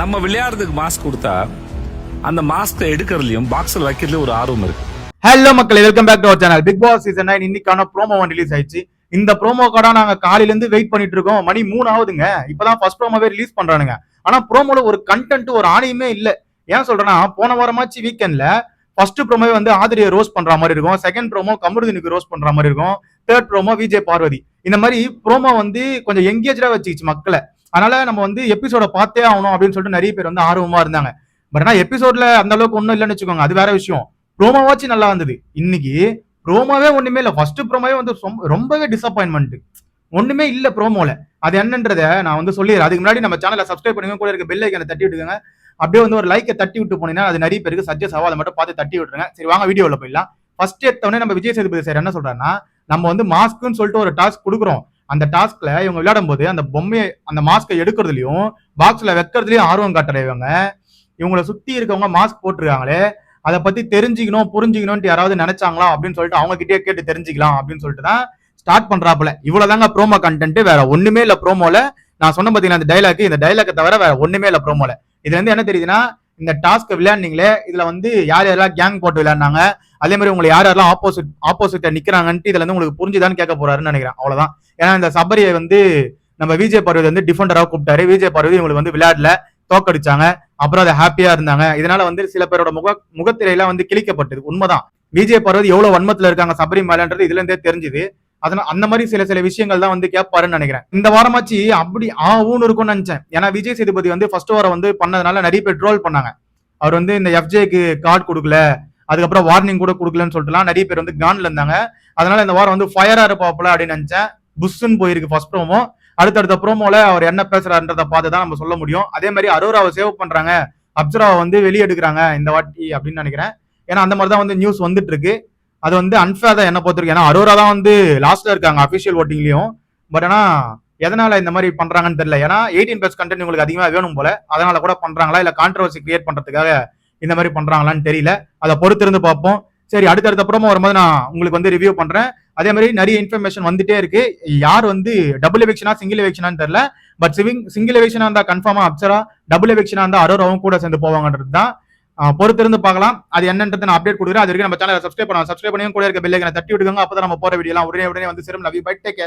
நம்ம விளையாடுறதுக்கு மாஸ்க் கொடுத்தா அந்த மாஸ்கை எடுக்கிறதுலயும் பாக்ஸில் வைக்கிறதுலயும் ஒரு ஆர்வம் இருக்கு. ஹலோ மக்களே welcome back to our channel Bigg Boss season nine இன்னைக்கான ப்ரோமோ ஒன் ரிலீஸ் ஆயிடுச்சு. இந்த ப்ரோமோ கார்டா நாங்க காலையில இருந்து வெயிட் பண்ணிட்டு இருக்கோம். மணி மூணு ஆகுதுங்க. இப்பதான் ஃபர்ஸ்ட் ப்ரோமோவே ரிலீஸ் பண்றானுங்க. ஆனா ப்ரோமோல ஒரு கண்டென்ட் ஒரு ஆணையுமே இல்ல. ஏன் சொல்றேன்னா போன வாரமாச்சு வீக்கெண்ட்ல ஃபர்ஸ்ட் ப்ரோமோவே வந்து ஆதிரியை ரோஸ் பண்ற மாதிரி இருக்கும். செகண்ட் ப்ரோமோ கமருதினுக்கு ரோஸ் பண்ற மாதிரி இருக்கும். Third promo Vijay Parvathi. இந்த மாதிரி ப்ரோமோ வந்து கொஞ்சம் எங்கேஜா வச்சுக்கிச்சு மக்களை. அதனால நம்ம வந்து எபிசோட பார்த்தே ஆகணும் அப்படின்னு சொல்லிட்டு நிறைய பேர் வந்து ஆர்வமா இருந்தாங்க. பட் ஆனா எபிசோட்ல அந்த அளவுக்கு ஒன்றும் இல்லைன்னு வச்சுக்கோங்க. அது வேற விஷயம். ப்ரோமோவாச்சும் நல்லா வந்தது. இன்னைக்கு ப்ரோமோவே ஒண்ணுமே இல்லை. ஃபர்ஸ்ட் ப்ரோமோவே வந்து ரொம்பவே டிசப்பாயின்மெண்ட் ஒண்ணுமே இல்ல ப்ரோமோல அது என்னன்றத நான் வந்து சொல்லிடுறேன். அதுக்கு முன்னாடி நம்ம சேனலை சப்ஸ்கிரைப் பண்ணுங்க. கூட இருக்க பெல் ஐக்கனை தட்டி விட்டுக்கோங்க. அப்படியே வந்து ஒரு லைக்கை தட்டி விட்டு போனீங்கன்னா அது நிறைய பேருக்கு சஜஸ்ட் ஆகும் அதை மட்டும் பார்த்து தட்டி விட்டுருங்க. சரி வாங்க வீடியோவில் போயிடலாம். ஃபர்ஸ்ட் எடுத்தவொடனே நம்ம விஜய் சேதுபதி சார் என்ன சொல்றாருன்னா நம்ம வந்து மாஸ்க்குன்னு சொல்லிட்டு ஒரு டாஸ்க் கொடுக்குறோம். அந்த டாஸ்க்ல இவங்க விளையாடும் போது அந்த பொம்மையை அந்த மாஸ்கை எடுக்கிறதுலயும் பாக்ஸ்ல வைக்கிறதுலயும் ஆர்வம் காட்டுற இவங்க இவங்களை சுத்தி இருக்கவங்க மாஸ்க் போட்டிருக்காங்களே அதை பத்தி தெரிஞ்சுக்கணும் புரிஞ்சுக்கணும்னு யாராவது நினைச்சாங்களா அப்படின்னு சொல்லிட்டு அவங்க கிட்டே கேட்டு தெரிஞ்சுக்கலாம் அப்படின்னு சொல்லிட்டு தான் ஸ்டார்ட் பண்றாப்புல. இவ்வளவுதாங்க ப்ரோமோ கண்டென்ட் வேற ஒண்ணுமே இல்ல ப்ரோமோல நான் சொன்ன பாத்தீங்கன்னா அந்த டைலாக் இந்த டைலாக்கை தவிர வேற ஒண்ணுமே இல்ல ப்ரோமோல இதுல இருந்து என்ன தெரியுதுன்னா இந்த டாஸ்க் விளையாடுனீங்களே இதுல வந்து யார் யாரெல்லாம் கேங் போட்டு விளையாடினாங்க அதே மாதிரி உங்களை யார் யாரெல்லாம் ஆப்போசிட் ஆப்போசிட்ட நிக்கிறாங்கன்ட்டு இதுல இருந்து உங்களுக்கு புரிஞ்சுதான்னு கேட்க போறாருன்னு நினைக்கிறேன். அவ்வளவுதான். ஏன்னா இந்த சபரியை வந்து நம்ம விஜய் பர்வதி வந்து டிஃபெண்டராக கூப்பிட்டாரு. விஜய் பர்வதி இவங்களுக்கு வந்து விளையாடல தோக்கடிச்சாங்க அப்புறம் அதை ஹாப்பியா இருந்தாங்க. இதனால வந்து சில பேரோட முக முகத்திரையெல்லாம் வந்து கிழிக்கப்பட்டது. உண்மைதான். விஜய் பர்வதி எவ்வளவு வன்மத்துல இருக்காங்க சபரி மேலன்றது இதுல இருந்தே தெரிஞ்சுது. அதனால அந்த மாதிரி சில சில விஷயங்கள் தான் வந்து கேட்பாருன்னு நினைக்கிறேன். இந்த வாரமாச்சு அப்படி ஆ இருக்கும்னு நினைச்சேன். ஏன்னா விஜய் சேதுபதி வந்து ஃபர்ஸ்ட் வாரம் வந்து பண்ணதுனால நிறைய பேர் ட்ரோல் பண்ணாங்க. அவர் வந்து இந்த எஃப்ஜேக்கு கார்டு கொடுக்கல. அதுக்கப்புறம் வார்னிங் கூட கொடுக்கலன்னு சொல்லிட்டுலாம் நிறைய பேர் வந்து கான்ல இருந்தாங்க. அதனால இந்த வாரம் வந்து ஃபயரா இருப்பாப்புல அப்படின்னு நினைச்சேன். புஷ்ன்னு போயிருக்கு ஃபர்ஸ்ட் ப்ரோமோ அடுத்தடுத்த ப்ரோமோல அவர் என்ன பேசுறாருன்றதை பார்த்து தான் நம்ம சொல்ல முடியும். அதே மாதிரி அரோராவை சேவ் பண்றாங்க. அப்சராவை வந்து வெளியெடுக்கிறாங்க இந்த வாட்டி அப்படின்னு நினைக்கிறேன். ஏன்னா அந்த மாதிரி தான் வந்து நியூஸ் வந்துட்டு இருக்கு அது வந்து அன்ஃபேர் தான் என்ன பொறுத்திருக்கு ஏன்னா அரோரா தான் வந்து லாஸ்ட்ல இருக்காங்க அபிஷியல் ஓட்டிங்லயும் பட் ஆனா எதனால இந்த மாதிரி பண்றாங்கன்னு தெரியல. ஏன்னா எயிட்டீன் பிளஸ் கண்டென்ட் உங்களுக்கு அதிகமா வேணும் போல. அதனால கூட பண்றாங்களா? இல்ல கான்ட்ரவர்சி கிரியேட் பண்றதுக்காக இந்த மாதிரி பண்றாங்களான்னு தெரியல. அதை பொறுத்திருந்து பார்ப்போம். சரி அடுத்தடுத்த அப்புறமா வரும்போது நான் உங்களுக்கு வந்து ரிவ்யூ பண்றேன். அதே மாதிரி நிறைய இன்ஃபர்மேஷன் வந்துட்டே இருக்கு. யார் வந்து டபுள் எவிக்ஷனா சிங்கிள் எவிக்ஷனான்னு தெரியல. பட் சிவிங் சிங்கிள் எவிக்ஷனா இருந்தா கன்ஃபார்மா அப்சரா டபுள் எவிக்ஷனா இருந்தா அரோராவும் கூட சேர்ந்து போவாங்கன்றது தான் பொறுத்திருந்து பார்க்கலாம். அது என்னன்றது நான் அப்டேட் கொடுக்குறேன். அது வரைக்கும் நம்ம சேனல் சப்ஸ்கிரைப் பண்ணலாம் சப்ஸ்கிரைப் பண்ணியும் கூட இருக்க பெல்லைக்கனை தட்டி விடுங்க. அப்பதான் நம்ம போற வீடியோலாம் உடனே உடனே வந்து சிறும் லவ் பை டேக்